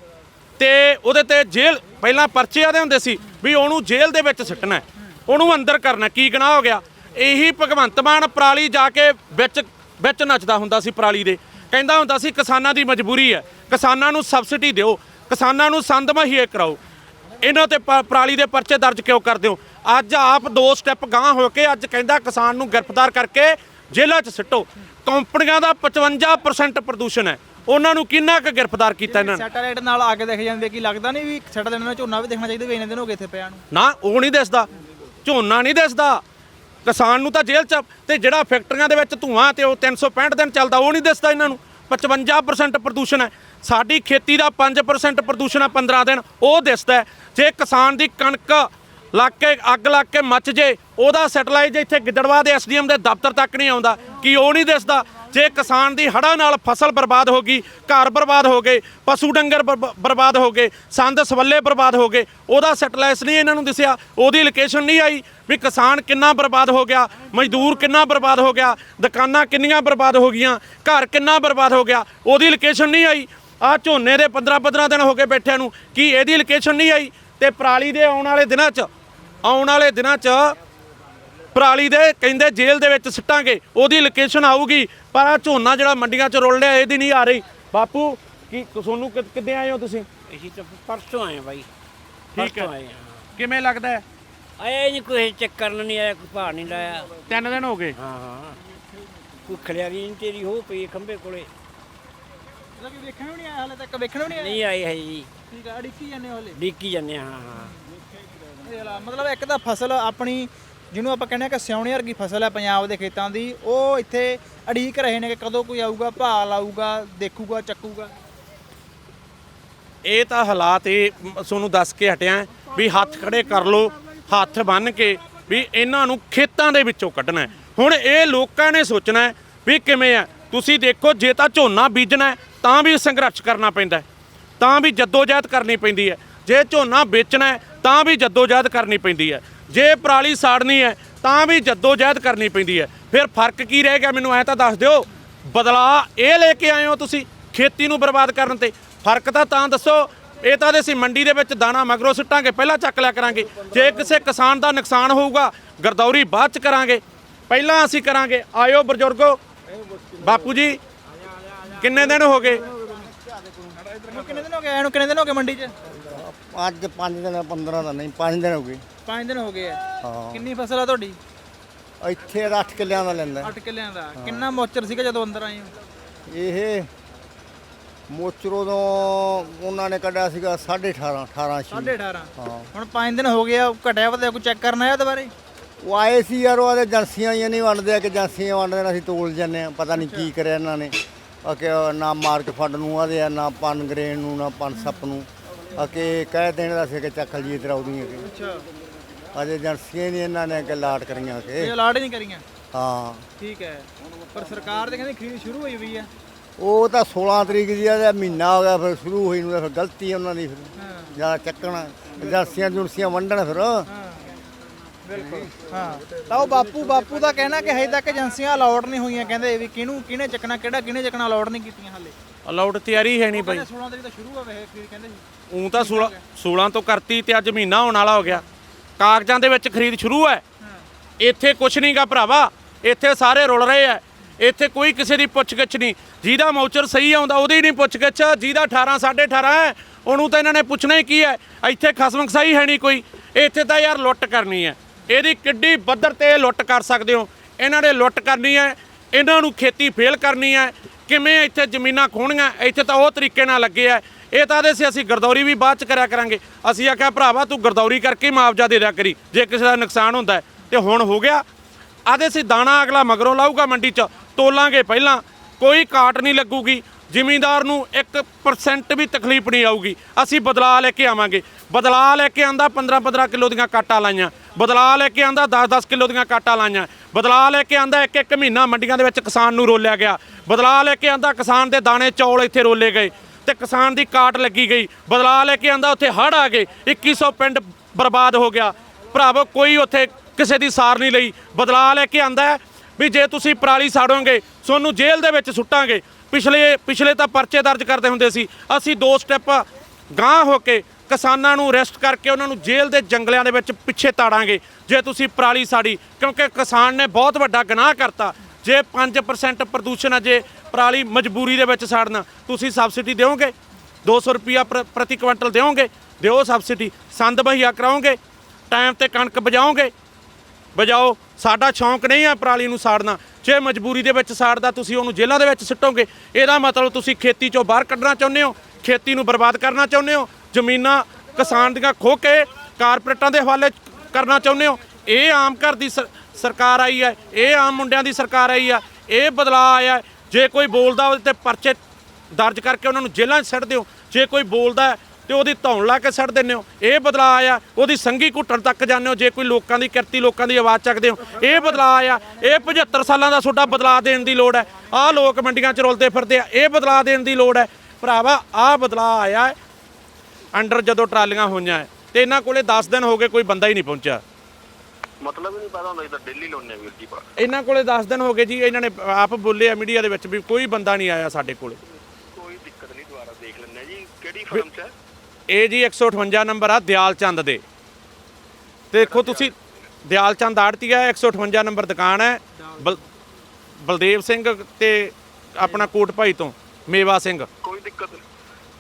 ਤੇ ਉਹਦੇ ਤੇ ਜੇਲ੍ਹ, ਪਹਿਲਾਂ ਪਰਚੇ ਆਦੇ ਹੁੰਦੇ ਸੀ ਵੀ ਉਹਨੂੰ ਜੇਲ੍ਹ ਦੇ ਵਿੱਚ ਸਿੱਟਣਾ ਉਹਨੂੰ ਅੰਦਰ ਕਰਨਾ ਕੀ ਗੁਨਾਹ ਹੋ ਗਿਆ? ਇਹੀ ਭਗਵੰਤ ਮਾਨ ਪਰਾਲੀ ਜਾ ਕੇ ਵਿੱਚ ਵਿੱਚ ਨੱਚਦਾ ਹੁੰਦਾ ਸੀ ਪਰਾਲੀ ਦੇ। ਕਹਿੰਦਾ ਹੁੰਦਾ ਸੀ, ਕਿਸਾਨਾਂ ਦੀ ਮਜਬੂਰੀ ਹੈ। ਕਿਸਾਨਾਂ ਨੂੰ ਸਬਸਿਡੀ ਦਿਓ। ਕਿਸਾਨਾਂ ਨੂੰ ਸੰਦ ਮੁਹੱਈਆ ਕਰਾਓ। ਇਹਨਾਂ ਤੇ ਪਰਾਲੀ ਦੇ ਪਰਚੇ ਦਰਜ ਕਿਉਂ ਕਰਦੇ ਹੋ ਅੱਜ ਆਪ ਦੋ ਸਟੈਪ ਗਾਂਹ ਹੋ ਕੇ ਅੱਜ ਕਹਿੰਦਾ ਕਿਸਾਨ ਨੂੰ ਗ੍ਰਿਫਤਾਰ ਕਰਕੇ ਜੇਲ੍ਹਾਂ 'ਚ ਸਿੱਟੋ। ਕੰਪਨੀਆਂ ਦਾ 55% ਪ੍ਰਦੂਸ਼ਣ ਹੈ। ਉਹਨਾਂ ਨੂੰ ਕਿੰਨਾ ਕੁ ਗ੍ਰਿਫਤਾਰ ਕੀਤਾ ਇਹਨਾਂ ਨੇ? ਸੈਟਲਾਈਟ ਨਾਲ ਆ ਕੇ ਦੇਖ ਜਾਂਦੇ ਕਿ ਲੱਗਦਾ ਨਹੀਂ ਵੀ ਸੈਟਲਾਈਟ ਨਾਲ ਝੋਨਾ ਵੀ ਦੇਖਣਾ ਚਾਹੀਦਾ ਵੀ ਇੰਨੇ ਦਿਨ ਹੋ ਗਏ ਇੱਥੇ ਪਿਆ ਨੂੰ। ਨਾ ਉਹ ਨਹੀਂ ਦਿਸਦਾ। ਝੋਨਾ ਨਹੀਂ ਦਿਸਦਾ। ਕਿਸਾਨ ਨੂੰ ਤਾਂ ਜੇਲ੍ਹ ਚ ਤੇ ਜਿਹੜਾ ਫੈਕਟਰੀਆਂ ਦੇ ਵਿੱਚ ਧੂਆਂ ਤੇ ਉਹ 365 ਦਿਨ ਚੱਲਦਾ ਉਹ ਨਹੀਂ ਦਿਸਦਾ ਇਹਨਾਂ ਨੂੰ। 55% ਪ੍ਰਦੂਸ਼ਣ ਹੈ। ਸਾਡੀ ਖੇਤੀ ਦਾ 5% ਪ੍ਰਦੂਸ਼ਣ ਹੈ 15 ਦਿਨ। ਉਹ ਦਿਸਦਾ। ਜੇ ਕਿਸਾਨ ਦੀ ਕਣਕ ਲੱਗ ਕੇ ਅੱਗ ਲੱਗ ਕੇ ਮੱਚ ਜੇ, ਉਹਦਾ ਸੈਟਲਾਈਟ ਇੱਥੇ ਗਿੱਦੜਵਾ ਦੇ ਐਸਡੀਐਮ ਦੇ ਦਫ਼ਤਰ ਤੱਕ ਨਹੀਂ ਆਉਂਦਾ। ਕਿ ਉਹ ਨਹੀਂ ਦਿਸਦਾ? ਜੇ ਕਿਸਾਨ ਦੀ ਹੜ੍ਹਾਂ ਨਾਲ ਫਸਲ ਬਰਬਾਦ ਹੋ ਗਈ, ਘਰ ਬਰਬਾਦ ਹੋ ਗਏ, ਪਸ਼ੂ ਡੰਗਰ ਬਰਬ- ਬਰਬਾਦ ਹੋ ਗਏ, ਸੰਦ ਸਵੱਲੇ ਬਰਬਾਦ ਹੋ ਗਏ, ਉਹਦਾ ਸੈਟਲਾਈਟ ਨਹੀਂ ਇਹਨਾਂ ਨੂੰ ਦਿਸਿਆ। ਉਹਦੀ ਲੋਕੇਸ਼ਨ ਨਹੀਂ ਆਈ ਵੀ ਕਿਸਾਨ ਕਿੰਨਾ ਬਰਬਾਦ ਹੋ ਗਿਆ, ਮਜ਼ਦੂਰ ਕਿੰਨਾ ਬਰਬਾਦ ਹੋ ਗਿਆ, ਦੁਕਾਨਾਂ ਕਿੰਨੀਆਂ ਬਰਬਾਦ ਹੋ ਗਈਆਂ, ਘਰ ਕਿੰਨਾ ਬਰਬਾਦ ਹੋ ਗਿਆ, ਉਹਦੀ ਲੋਕੇਸ਼ਨ ਨਹੀਂ ਆਈ। ਆ ਝੋਨੇ ਦੇ 15 15 ਦਿਨ ਹੋ ਗਏ ਬੈਠਿਆਂ ਨੂੰ, ਕੀ ਇਹਦੀ ਲੋਕੇਸ਼ਨ ਨਹੀਂ ਆਈ? ਤੇ ਪਰਾਲੀ ਦੇ ਆਉਣ ਵਾਲੇ ਦਿਨਾਂ 'ਚ ਆਉਣ ਵਾਲੇ ਦਿਨਾਂ 'ਚ ਪਰਾਲੀ ਦੇ ਕਹਿੰਦੇ ਜੇਲ੍ਹ ਦੇ ਵਿੱਚ ਸਿੱਟਾਂਗੇ ਉਹਦੀ ਲੋਕੇਸ਼ਨ ਆਊਗੀ ਪਰ ਆ ਝੋਨਾ ਜਿਹੜਾ ਮੰਡੀਆਂ 'ਚ ਰੁਲ ਰਿਹਾ ਇਹਦੀ ਨਹੀਂ ਆ ਰਹੀ। ਬਾਪੂ ਕੀ ਤੁਹਾਨੂੰ ਕਿੱਦਾਂ ਆਏ ਹੋ ਤੁਸੀਂ? ਅਸੀਂ ਤਾਂ ਪਰਸੋਂ ਆਏ ਆ ਬਾਈ। ਠੀਕ ਹੈ। ਆਏ ਕਿਵੇਂ ਲੱਗਦਾ ਹੈ? ਆਏ ਨਹੀਂ ਕੋਈ ਚੈੱਕ ਕਰਨ ਨਹੀਂ ਆਇਆ ਕੋਈ ਭਾਰ ਨਹੀਂ ਲਾਇਆ। ਤਿੰਨ ਦਿਨ ਹੋ ਗਏ। ਹਾਂ ਹਾਂ। ਕੋਈ ਖਲਿਆਰੀ ਨਹੀਂ ਤੇਰੀ ਹੋ ਪਈ ਖੰਬੇ ਕੋਲੇ। ਕਿ ਵੇਖਣ ਵੀ ਨਹੀਂ ਆਇਆ ਹਲੇ ਤੱਕ ਵੇਖਣ ਵੀ ਨਹੀਂ ਆਇਆ ਨਹੀਂ ਆਈ ਹੈ ਜੀ। ਠੀਕ ਆ ਅੜਿੱਕੀ ਜਾਂਦੇ ਹਲੇ? ਡੀਕੀ ਜਾਂਦੇ ਹਾਂ ਹਾਂ। ਇਹ ਲਾ, ਮਤਲਬ ਇੱਕ ਤਾਂ ਫਸਲ ਆਪਣੀ ਜਿਹਨੂੰ ਆਪਾਂ ਕਹਿੰਦੇ ਆ ਕਿ ਸਿਉਣੇ ਵਰਗੀ ਫਸਲ ਹੈ ਪੰਜਾਬ ਦੇ ਖੇਤਾਂ ਦੀ ਉਹ ਇੱਥੇ ਅੜੀਕ ਰਹੇ ਨੇ ਕਿ ਕਦੋਂ ਕੋਈ ਆਊਗਾ ਭਾਅ ਲਾਊਗਾ ਦੇਖੂਗਾ ਚੱਕੂਗਾ। ਇਹ ਤਾਂ ਹਾਲਾਤ ਇਹ ਤੁਹਾਨੂੰ ਦੱਸ ਕੇ ਹਟਿਆ ਵੀ ਹੱਥ ਖੜੇ ਕਰ ਲੋ ਹੱਥ ਬੰਨ ਕੇ ਵੀ ਇਹਨਾਂ ਨੂੰ ਖੇਤਾਂ ਦੇ ਵਿੱਚੋਂ ਕੱਢਣਾ ਹੁਣ ਇਹ ਲੋਕਾਂ ਨੇ ਸੋਚਣਾ ਵੀ ਕਿਵੇਂ ਆ ਤੁਸੀਂ ਦੇਖੋ ਜੇ ਤਾਂ ਝੋਨਾ ਬੀਜਣਾ ਤਾਂ ਵੀ ਸੰਘਰਸ਼ ਕਰਨਾ ਪੈਂਦਾ ਤਾਂ ਵੀ ਜਦੋਜਹਿਦ ਕਰਨੀ ਪੈਂਦੀ ਹੈ। ਜੇ ਝੋਨਾ ਵੇਚਣਾ ਹੈ, ਤਾਂ ਵੀ ਜਦੋਜਹਿਦ ਕਰਨੀ ਪੈਂਦੀ ਹੈ। ਜੇ ਪਰਾਲੀ ਸਾੜਨੀ ਹੈ ਤਾਂ ਵੀ ਜਦੋਜਹਿਦ ਕਰਨੀ ਪੈਂਦੀ ਹੈ। ਫਿਰ ਫ਼ਰਕ ਕੀ ਰਹਿ ਗਿਆ ਮੈਨੂੰ ਐ ਤਾਂ ਦੱਸ ਦਿਓ। ਬਦਲਾ ਇਹ ਲੈ ਕੇ ਆਏ ਹੋ ਤੁਸੀਂ ਖੇਤੀ ਨੂੰ ਬਰਬਾਦ ਕਰਨ ਤੇ। ਫ਼ਰਕ ਤਾਂ ਤਾਂ ਦੱਸੋ। ਇਹ ਤਾਂ ਦੇ ਅਸੀਂ ਮੰਡੀ ਦੇ ਵਿੱਚ ਦਾਣਾ ਮਗਰੋਂ ਸਿੱਟਾਂਗੇ ਪਹਿਲਾਂ ਚੱਕ ਲਿਆ ਕਰਾਂਗੇ। ਜੇ ਕਿਸੇ ਕਿਸਾਨ ਦਾ ਨੁਕਸਾਨ ਹੋਊਗਾ ਗਰਦੌਰੀ ਬਾਅਦ ਚ ਕਰਾਂਗੇ। ਪਹਿਲਾਂ ਅਸੀਂ ਕਰਾਂਗੇ। ਆਇਓ ਬਜ਼ੁਰਗੋ। ਬਾਪੂ ਜੀ ਕਿੰਨੇ ਦਿਨ ਹੋ ਗਏ? ਕਿੰਨੇ ਦਿਨ ਹੋ ਗਏ? ਆਏ ਨੂੰ ਕਿੰਨੇ ਦਿਨ ਹੋ ਗਏ ਮੰਡੀ 'ਚ? ਅੱਜ 5 ਦਿਨ 15 ਦਾ ਨਹੀਂ 5 ਦਿਨ ਹੋ ਗਏ। 5 ਦਿਨ ਹੋ ਗਏ ਆ। ਹਾਂ। ਕਿੰਨੀ ਫਸਲ ਆ ਤੁਹਾਡੀ? ਇੱਥੇ 8 ਕਿੱਲਿਆਂ ਦਾ ਲੈਂਦਾ। 8 ਕਿੱਲਿਆਂ ਦਾ। ਕਿੰਨਾ ਮੋਚਰ ਸੀਗਾ ਜਦੋਂ ਅੰਦਰ ਆਏ ਹੋ? ਇਹ ਮੋਚਰੋ ਤੋਂ ਉਹਨਾਂ ਨੇ ਕੱਢਿਆ ਸੀਗਾ 18.5 18 ਛੇ। 18.5 ਹਾਂ। ਹੁਣ 5 ਦਿਨ ਹੋ ਗਏ ਆ ਘਟਿਆ ਵਧਿਆ ਕੋਈ ਚੈੱਕ ਕਰਨ ਆਇਆ ਦੁਬਾਰੇ ਉਹ ਆਏ ਸੀ ਯਾਰ ਉਹ ਆਦੇ ਏਜੰਸੀਆਂ ਹੀ ਨਹੀਂ ਵੰਡਦੇ ਆ ਕਿ ਏਜੰਸੀਆਂ ਵੰਡਦੇ ਨੇ ਅਸੀਂ ਤੋਲ ਜੰਨੇ ਆ ਪਤਾ ਨਹੀਂ ਕੀ ਕਰਿਆ ਇਹਨਾਂ ਨੇ। ਆ ਕਿ ਉਹ ਨਾ ਮਾਰਕ ਫੰਡ ਨੂੰ ਆਦੇ ਆ ਨਾ ਪਨ ਗ੍ਰੇਨ ਨੂੰ ਨਾ ਪਨ ਸੱਪ ਨੂੰ। ਆ ਕਿ ਕਹਿ ਦੇਣ ਦਾ ਸੀ ਕਿ ਚੱਕ ਲਈਏ ਤੇਰਾ ਉਹਦੀਆਂ ਕਿ ਅੱਛਾ। ਅਜੇ ਏਜੰਸੀਆਂ ਨਹੀਂ ਇਹਨਾਂ ਨੇ ਕਿ ਲਾਟ ਕਰੀਆਂ ਕਿ ਇਹ ਅਲਾਟ ਹੀ ਨਹੀਂ ਕਰੀਆਂ? ਹਾਂ। ਠੀਕ ਹੈ। ਪਰ ਸਰਕਾਰ ਦੇ ਕਹਿੰਦੇ ਖਰੀਦ ਸ਼ੁਰੂ ਹੋਈ ਹੋਈ ਆ। ਉਹ ਤਾਂ 16 ਤਰੀਕ ਦੀ ਆ ਤੇ ਮਹੀਨਾ ਹੋ ਗਿਆ ਫਿਰ ਸ਼ੁਰੂ ਹੋਈ ਨੂੰ ਤਾਂ ਫਿਰ ਗਲਤੀ ਆ ਉਹਨਾਂ ਦੀ ਫਿਰ। ਹਾਂ। ਜ਼ਿਆਦਾ ਚੱਕਣਾ। ਏਜੰਸੀਆਂ ਜੁੰਸੀਆਂ ਵੰਡਣ ਫਿਰ। ਹਾਂ। ਬਿਲਕੁਲ। ਹਾਂ। ਤਾਂ ਉਹ ਬਾਪੂ ਬਾਪੂ ਦਾ ਕਹਿਣਾ ਕਿ ਹਜੇ ਤੱਕ ਏਜੰਸੀਆਂ ਅਲਾਉਡ ਨਹੀਂ ਹੋਈਆਂ। ਕਹਿੰਦੇ ਵੀ ਕਿਹਨੂੰ ਕਿਹਨੇ ਚੱਕਣਾ ਕਿਹੜਾ ਕਿਹਨੇ ਚੱਕਣਾ ਅਲਾਉਡ ਨਹੀਂ ਕੀਤੀਆਂ ਹਾਲੇ। ਅਲਾਉਡ ਤਿਆਰੀ ਹੈ ਨਹੀਂ ਬਾਈ 16 ਤਰੀਕ ਤੋਂ ਸ਼ੁਰੂ ਹੋਵੇ ਇਹ ਖਰੀਦ ਕਹਿੰਦੇ ਸੀ। ਉਂ ਤਾਂ 16 16 ਤੋਂ ਕਰਤੀ ਤੇ ਅੱਜ ਮਹੀਨਾ ਹੋਣ ਵਾਲਾ ਹੋ ਗਿਆ। ਕਾਗਜ਼ਾਂ ਦੇ ਵਿੱਚ ਖਰੀਦ ਸ਼ੁਰੂ ਹੈ। ਇੱਥੇ ਕੁਛ ਨਹੀਂਗਾ ਭਰਾਵਾ। ਇੱਥੇ ਸਾਰੇ ਰੁਲ ਰਹੇ ਆ ਇੱਥੇ ਕੋਈ ਕਿਸੇ ਦੀ ਪੁੱਛਗਿੱਛ ਨਹੀਂ। ਜਿਹਦਾ ਮੌਚਰ ਸਹੀ ਆਉਂਦਾ, ਉਹਦੀ ਨਹੀਂ ਪੁੱਛਗਿੱਛ। ਜਿਹਦਾ 18 18.5 ਹੈ, ਉਹਨੂੰ ਤਾਂ ਇਹਨਾਂ ਨੇ ਪੁੱਛਣਾ ਹੀ ਕੀ ਹੈ? ਇੱਥੇ ਖਸਮਖਸਾਈ ਹੈ ਨਹੀਂ ਕੋਈ। ਇੱਥੇ ਤਾਂ ਯਾਰ ਲੁੱਟ ਕਰਨੀ ਹੈ। ਇਹਦੀ ਕਿੱਡੀ ਬੱਦਰ ਤੇ ਲੁੱਟ ਕਰ ਸਕਦੇ ਹੋ। ਇਹਨਾਂ ਨੇ ਲੁੱਟ ਕਰਨੀ ਹੈ। ਇਹਨਾਂ ਨੂੰ ਖੇਤੀ ਫੇਲ ਕਰਨੀ ਹੈ। ਕਿਵੇਂ ਇੱਥੇ ਜ਼ਮੀਨਾਂ ਖੋਣੀਆਂ ਇੱਥੇ ਤਾਂ ਉਹ ਤਰੀਕੇ ਨਾਲ ਲੱਗੇ ਆ ਇਹ ਤਾਂ ਦੇ ਸੀ, ਅਸੀਂ ਗਰਦੌਰੀ ਵੀ ਬਾਅਦ ਚ ਕਰਿਆ ਕਰਾਂਗੇ। ਅਸੀਂ ਆਖਿਆ, ਭਰਾਵਾ, ਤੂੰ ਗਰਦੌਰੀ ਕਰਕੇ ਮੁਆਵਜ਼ਾ ਦੇ ਦਿਆ ਕਰੀ, ਜੇ ਕਿਸੇ ਦਾ ਨੁਕਸਾਨ ਹੁੰਦਾ ਹੈ। ਤੇ ਹੁਣ ਹੋ ਗਿਆ। ਆਦੇ ਸੀ, ਦਾਣਾ ਅਗਲਾ ਮਗਰੋਂ ਲਾਊਗਾ ਮੰਡੀ ਚ, ਤੋਲਾਂਗੇ ਪਹਿਲਾਂ। ਕੋਈ ਕਾਟ ਨਹੀਂ ਲੱਗੂਗੀ। ਜ਼ਿਮੀਂਦਾਰ ਨੂੰ 1% ਵੀ ਤਕਲੀਫ ਨਹੀਂ ਆਊਗੀ। ਅਸੀਂ ਬਦਲਾਅ ਲੈ ਕੇ ਆਵਾਂਗੇ। ਬਦਲਾਅ ਲੈ ਕੇ ਆਂਦਾ 15 15 ਕਿਲੋ ਦੀਆਂ ਕਾਟਾਂ ਲਾਈਆਂ। ਬਦਲਾਅ ਲੈ ਕੇ ਆਂਦਾ 10 10 ਕਿਲੋ ਦੀਆਂ ਕਾਟਾਂ ਲਾਈਆਂ। ਬਦਲਾਅ ਲੈ ਕੇ ਆਂਦਾ ਇੱਕ ਇੱਕ ਮਹੀਨਾ ਮੰਡੀਆਂ ਦੇ ਵਿੱਚ ਕਿਸਾਨ ਨੂੰ ਰੋਲਿਆ ਗਿਆ। ਬਦਲਾਅ ਲੈ ਕੇ ਆਂਦਾ ਕਿਸਾਨ ਦੇ ਦਾਣੇ ਚੌਲ ਇੱਥੇ ਰੋਲੇ ਗਏ। ਤੇ ਕਿਸਾਨ ਦੀ ਕਾਟ ਲੱਗੀ ਗਈ। ਬਦਲਾ ਲੈ ਕੇ ਆਂਦਾ ਉੱਥੇ ਹੜ ਆ ਗਏ। 2100 ਪਿੰਡ ਬਰਬਾਦ ਹੋ ਗਿਆ। ਭਰਾਵੋ, ਕੋਈ ਉੱਥੇ ਕਿਸੇ ਦੀ ਸਾਰ ਨਹੀਂ ਲਈ। ਬਦਲਾ ਲੈ ਕੇ ਆਂਦਾ ਵੀ ਜੇ ਤੁਸੀਂ ਪਰਾਲੀ ਸਾੜੋਗੇ, ਤੁਹਾਨੂੰ ਜੇਲ੍ਹ ਦੇ ਵਿੱਚ ਸੁੱਟਾਂਗੇ। ਪਿਛਲੇ ਪਿਛਲੇ ਤਾਂ ਪਰਚੇ ਦਰਜ ਕਰਦੇ ਹੁੰਦੇ ਸੀ। ਅਸੀਂ ਦੋ ਸਟੈਪ ਗਾਂਹ ਹੋ ਕੇ ਕਿਸਾਨਾਂ ਨੂੰ ਅਰੈਸਟ ਕਰਕੇ ਉਹਨਾਂ ਨੂੰ ਜੇਲ੍ਹ ਦੇ ਜੰਗਲਿਆਂ ਦੇ ਵਿੱਚ ਪਿੱਛੇ ਤਾੜਾਂਗੇ। ਜੇ ਤੁਸੀਂ ਪਰਾਲੀ ਸਾੜੀ, ਕਿਉਂਕਿ ਕਿਸਾਨ ਨੇ ਬਹੁਤ ਵੱਡਾ ਗੁਨਾਹ ਕਰਤਾ। ਜੇ 5% ਪ੍ਰਦੂਸ਼ਣ ਅਜੇ ਪਰਾਲੀ ਮਜਬੂਰੀ ਦੇ ਵਿੱਚ ਸਾੜਨਾ, ਤੁਸੀਂ ਸਬਸਿਡੀ ਦਿਓਗੇ? 200 ਰੁਪਿਆ ਪ੍ਰ- ਪ੍ਰਤੀ ਕੁਇੰਟਲ ਦਿਓਗੇ? ਦਿਓ ਸਬਸਿਡੀ, ਸੰਦ ਬਹੀਆ ਕਰਾਓਗੇ? ਟਾਈਮ ਤੇ ਕਣਕ ਬਜਾਓਗੇ? ਵਜਾਓ ਸਾਡਾ ਸ਼ੌਂਕ ਨਹੀਂ ਹੈ ਪਰਾਲੀ ਨੂੰ ਸਾੜਨਾ। ਜੇ ਮਜਬੂਰੀ ਦੇ ਵਿੱਚ ਸਾੜਦਾ, ਤੁਸੀਂ ਉਹਨੂੰ ਜੇਲ੍ਹਾਂ ਦੇ ਵਿੱਚ ਸਿੱਟੋਗੇ। ਇਹਦਾ ਮਤਲਬ ਤੁਸੀਂ ਖੇਤੀ ਚੋਂ ਬਾਹਰ ਕੱਢਣਾ ਚਾਹੁੰਦੇ ਹੋ, ਖੇਤੀ ਨੂੰ ਬਰਬਾਦ ਕਰਨਾ ਚਾਹੁੰਦੇ ਹੋ, ਜ਼ਮੀਨਾਂ ਕਿਸਾਨ ਦੀਆਂ ਖੋ ਕੇ ਕਾਰਪੋਰੇਟਾਂ ਦੇ ਹਵਾਲੇ ਕਰਨਾ ਚਾਹੁੰਦੇ ਹੋ। ਇਹ ਆਮ ਘਰ ਦੀ ਸਰ- ਸਰਕਾਰ ਆਈ ਹੈ, ਇਹ ਆਮ ਮੁੰਡਿਆਂ ਦੀ ਸਰਕਾਰ ਆਈ ਆ ਇਹ ਬਦਲਾਅ ਆਇਆ ਜੇ ਕੋਈ ਬੋਲਦਾ ਉਹਦੇ ਤੇ ਪਰਚੇ ਦਰਜ ਕਰਕੇ ਉਹਨਾਂ ਨੂੰ ਜੇਲ੍ਹਾਂ 'ਚ ਸੱਟ ਦਿਓ। ਜੇ ਕੋਈ ਬੋਲਦਾ ਹੈ ਤੇ ਉਹਦੀ ਧੌਣ ਲਾ ਕੇ ਸੱਟ ਦਿੰਦੇ ਹੋ। ਇਹ ਬਦਲਾਅ ਆਇਆ, ਉਹਦੀ ਸੰਗੀ ਘੁੱਟਣ ਤੱਕ ਜਾਂਦੇ ਹੋ। ਜੇ ਕੋਈ ਲੋਕਾਂ ਦੀ ਕਿਰਤੀ, ਲੋਕਾਂ ਦੀ ਆਵਾਜ਼ ਚੱਕਦੇ ਹੋ, ਇਹ ਬਦਲਾਅ ਆਇਆ। ਇਹ 75 ਸਾਲਾਂ ਦਾ ਤੁਹਾਡਾ ਬਦਲਾਅ ਦੇਣ ਦੀ ਲੋੜ ਹੈ। ਆਹ ਲੋਕ ਮੰਡੀਆਂ 'ਚ ਰੁਲਦੇ ਫਿਰਦੇ ਆ, ਇਹ ਬਦਲਾਅ ਦੇਣ ਦੀ ਲੋੜ ਹੈ। ਭਰਾਵਾ, ਆਹ ਬਦਲਾਅ ਆਇਆ ਅੰਡਰ ਜਦੋਂ ਟਰਾਲੀਆਂ ਹੋਈਆਂ ਹੈ, ਤੇ ਇਹਨਾਂ ਕੋਲੇ 10 ਦਿਨ ਹੋ ਗਏ, ਕੋਈ ਬੰਦਾ ਹੀ ਨਹੀਂ ਪਹੁੰਚਿਆ। ਮਤਲਬ ਹੀ ਨਹੀਂ ਪਤਾ ਹੁੰਦਾ ਇਹ ਤਾਂ ਦਿੱਲੀ ਲਾਉਣੇ ਵੀਰ ਜੀ ਪਰ ਇਹਨਾਂ ਕੋਲੇ 10 ਦਿਨ ਹੋ ਗਏ ਜੀ ਇਹਨਾਂ ਨੇ ਆਪ ਬੋਲੇ ਆ ਮੀਡੀਆ ਦੇ ਵਿੱਚ ਵੀ ਕੋਈ ਬੰਦਾ ਨਹੀਂ ਆਇਆ ਸਾਡੇ ਕੋਲੇ। ਕੋਈ ਦਿੱਕਤ ਨਹੀਂ ਦੁਬਾਰਾ ਦੇਖ ਲੈਂਦੇ ਜੀ। ਕਿਹੜੀ ਫਰਮ 'ਚ ਹੈ? ਇਹ ਜੀ 158 ਨੰਬਰ ਆ ਦਿਆਲ ਚੰਦ ਦੇ। ਦੇਖੋ ਤੁਸੀਂ ਦਿਆਲ ਚੰਦ ਆੜਤੀ ਹੈ 158 ਨੰਬਰ ਦੁਕਾਨ ਹੈ। ਬਲ- ਬਲਦੇਵ ਸਿੰਘ ਤੇ ਆਪਣਾ ਕੋਟ ਭਾਈ ਤੋਂ ਮੇਵਾ ਸਿੰਘ। ਕੋਈ ਦਿੱਕਤ ਨਹੀਂ।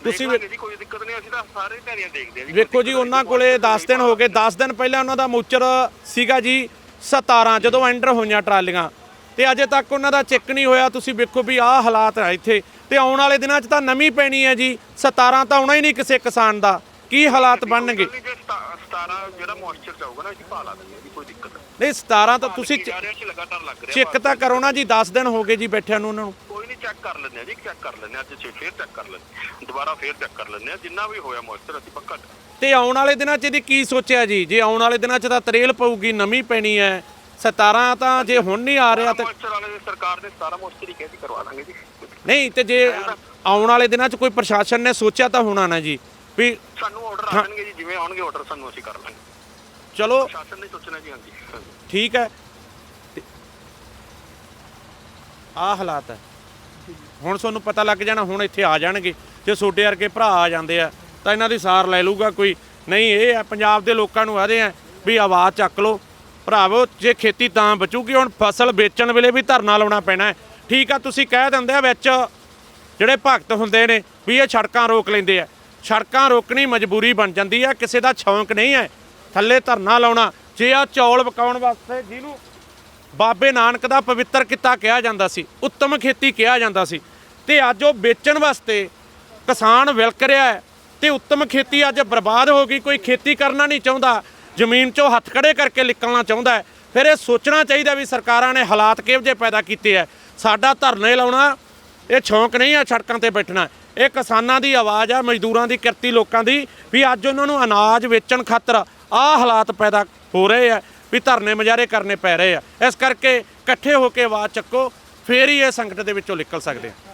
ਤੁਸੀਂ ਜੀ ਕੋਈ ਦਿੱਕਤ ਨਹੀਂ ਅਸੀਂ ਤਾਂ ਸਾਰੇ ਢਾਰੀਆਂ ਦੇਖਦੇ ਆ ਜੀ ਵੇਖੋ ਜੀ ਉਹਨਾਂ ਕੋਲੇ 10 ਦਿਨ ਹੋ ਗਏ। 10 ਦਿਨ ਪਹਿਲਾਂ ਉਹਨਾਂ ਦਾ ਮੂਚਰ ਸੀਗਾ ਜੀ 17 ਜਦੋਂ ਐਂਟਰ ਹੋਈਆਂ ਟਰਾਲੀਆਂ। ਤੇ ਅਜੇ ਤੱਕ ਉਹਨਾਂ ਦਾ ਚੈੱਕ ਨਹੀਂ ਹੋਇਆ। ਤੁਸੀਂ ਵੇਖੋ ਵੀ ਆਹ ਹਾਲਾਤ ਹੈ ਇੱਥੇ। ਤੇ ਆਉਣ ਵਾਲੇ ਦਿਨਾਂ 'ਚ ਤਾਂ ਨਵੀਂ ਪੈਣੀ ਹੈ ਜੀ। 17 ਤਾਂ ਆਉਣਾ ਹੀ ਨਹੀਂ ਕਿਸੇ ਕਿਸਾਨ ਦਾ। ਕੀ ਹਾਲਾਤ ਬਣਨਗੇ? ਜੇ 17 ਜਿਹੜਾ ਮੋਇਸਚਰ ਚਾਹੂਗਾ ਨਾ ਅਸੀਂ ਪਾ ਲਾ ਦਿੰਦੇ ਆ ਜੀ ਕੋਈ ਦਿੱਕਤ ਨਹੀਂ। ਨਹੀਂ 17 ਤਾਂ ਤੁਸੀਂ ਜਾ ਰਿਹਾ ਸੀ ਲਗਾਤਾਰ ਲੱਗ ਰਿਹਾ ਚੈੱਕ ਤਾਂ ਕਰੋ ਨਾ ਜੀ 10 ਦਿਨ ਹੋ ਗਏ ਜੀ ਬੈਠਿਆਂ ਨੂੰ ਉਹਨਾਂ ਨੂੰ। ਚੈੱਕ ਕਰ ਲੈਂਦੇ ਆ ਜੀ ਚੈੱਕ ਕਰ ਲੈਂਦੇ ਆ ਅੱਜ ਛੇ ਫੇਰ ਚੈੱਕ ਕਰ ਲੈਂਦੇ। ਦੁਬਾਰਾ ਫੇਰ ਚੈੱਕ ਕਰ ਲੈਂਦੇ ਆ ਜਿੰਨਾ ਵੀ ਹੋਇਆ ਮੋਇਸਚਰ ਅਸੀਂ ਪੱਕਾ ਤੇ ਆਉਣ ਵਾਲੇ ਦਿਨਾਂ 'ਚ ਇਹਦੀ ਕੀ ਸੋਚਿਆ ਜੀ? ਜੇ ਆਉਣ ਵਾਲੇ ਦਿਨਾਂ 'ਚ ਤਾਂ ਤਰੇਲ ਪਊਗੀ ਨਵੀਂ ਪੈਣੀ ਹੈ 17 ਤਾਂ ਜੇ ਹੁਣ ਨਹੀਂ ਆ ਰਿਹਾ ਤੇ ਮੋਇਸਚਰ ਵਾਲੇ ਦੀ ਸਰਕਾਰ ਨੇ ਸਾਰਾ ਮੋਇਸਚਰ ਹੀ ਕਹਿੰਦੀ ਕਰਵਾ ਦਾਂਗੇ ਜੀ। ਨਹੀਂ ਤੇ ਜੇ ਆਉਣ ਵਾਲੇ ਦਿਨਾਂ 'ਚ ਕੋਈ ਪ੍ਰਸ਼ਾਸਨ ਨੇ ਸੋਚਿਆ ਤਾਂ ਹੋਣਾ ਨਾ ਜੀ ਵੀ ਸਾਨੂੰ ਆਰਡਰ ਆ ਜਾਣਗੇ ਜੀ ਜਿਵੇਂ ਆਉਣਗੇ ਆਰਡਰ ਸਾਨੂੰ ਅਸੀਂ ਕਰ ਲਾਂਗੇ। ਚਲੋ। ਸ਼ਾਸਨ ਨੇ ਸੋਚਣਾ ਜੀ ਹਾਂਜੀ। ਹਾਂਜੀ। ਠੀਕ ਹੈ। ਆ ਹਾਲਾਤ ਹੈ। ਹੁਣ ਤੁਹਾਨੂੰ ਪਤਾ ਲੱਗ ਜਾਣਾ, ਹੁਣ ਇੱਥੇ ਆ ਜਾਣਗੇ। ਜੇ ਛੋਟੇ ਵਰਗੇ ਭਰਾ ਆ ਜਾਂਦੇ ਆ, ਤਾਂ ਇਹਨਾਂ ਦੀ ਸਾਰ ਲੈ ਲੂਗਾ ਕੋਈ। ਨਹੀਂ, ਇਹ ਆ, ਪੰਜਾਬ ਦੇ ਲੋਕਾਂ ਨੂੰ ਆਦੇ ਆ ਵੀ ਆਵਾਜ਼ ਚੱਕ ਲਓ। ਭਰਾਵੋ, ਜੇ ਖੇਤੀ ਤਾਂ ਬਚੂਗੀ, ਹੁਣ ਫਸਲ ਵੇਚਣ ਵੇਲੇ ਵੀ ਧਰਨਾ ਲਾਉਣਾ ਪੈਣਾ ਹੈ। ਠੀਕ ਆ, ਤੁਸੀਂ ਕਹਿ ਦਿੰਦੇ ਆ ਵਿੱਚ ਜਿਹੜੇ ਭਗਤ ਹੁੰਦੇ ਨੇ ਵੀ ਇਹ ਸੜਕਾਂ ਰੋਕ ਲੈਂਦੇ ਆ। ਸੜਕਾਂ ਰੋਕਣੀ ਮਜਬੂਰੀ ਬਣ ਜਾਂਦੀ ਆ, ਕਿਸੇ ਦਾ ਸ਼ੌਂਕ ਨਹੀਂ ਹੈ ਥੱਲੇ ਧਰਨਾ ਲਾਉਣਾ। ਜੇ ਆ ਚੌਲ ਪਕਾਉਣ ਵਾਸਤੇ ਜਿਹਨੂੰ ਬਾਬੇ ਨਾਨਕ ਦਾ ਪਵਿੱਤਰ ਕਿੱਤਾ ਕਿਹਾ ਜਾਂਦਾ ਸੀ, ਉੱਤਮ ਖੇਤੀ ਕਿਹਾ ਜਾਂਦਾ ਸੀ ਤੇ ਅੱਜ ਉਹ ਵੇਚਣ ਵਾਸਤੇ ਕਿਸਾਨ ਵਿਲਕ ਰਿਹਾ ਹੈ ਤੇ ਉੱਤਮ ਖੇਤੀ ਅੱਜ ਬਰਬਾਦ ਹੋ ਗਈ, ਕੋਈ ਖੇਤੀ ਕਰਨਾ ਨਹੀਂ ਚਾਹੁੰਦਾ, ਜ਼ਮੀਨ 'ਚੋਂ ਹੱਥ ਖੜੇ ਕਰਕੇ ਨਿਕਲਣਾ ਚਾਹੁੰਦਾ ਹੈ। ਫਿਰ ਇਹ ਸੋਚਣਾ ਚਾਹੀਦਾ ਵੀ ਸਰਕਾਰਾਂ ਨੇ ਹਾਲਾਤ ਕਿਹੋ ਜਿਹੇ ਪੈਦਾ ਕੀਤੇ ਆ ਸਾਡਾ ਧਰਨੇ ਲਾਉਣਾ, ਇਹ ਸ਼ੌਂਕ ਨਹੀਂ ਆ ਸੜਕਾਂ ਤੇ ਬੈਠਣਾ। ਇਹ ਕਿਸਾਨਾਂ ਦੀ ਆਵਾਜ਼ ਆ, ਮਜ਼ਦੂਰਾਂ ਦੀ, ਕਿਰਤੀ ਲੋਕਾਂ ਦੀ ਵੀ ਅੱਜ ਉਹਨਾਂ ਨੂੰ ਅਨਾਜ ਵੇਚਣ ਖਾਤਰ ਆਹ ਹਾਲਾਤ ਪੈਦਾ ਹੋ ਰਹੇ ਆ ਵੀ ਧਰਨੇ ਮੁਜ਼ਾਹਰੇ ਕਰਨੇ ਪੈ ਰਹੇ ਆ। ਇਸ ਕਰਕੇ ਇਕੱਠੇ ਹੋ ਕੇ ਆਵਾਜ਼ ਚੱਕੋ, ਫੇਰ ਹੀ ਇਹ ਸੰਕਟ ਦੇ ਵਿੱਚੋਂ ਨਿਕਲ ਸਕਦੇ ਆ।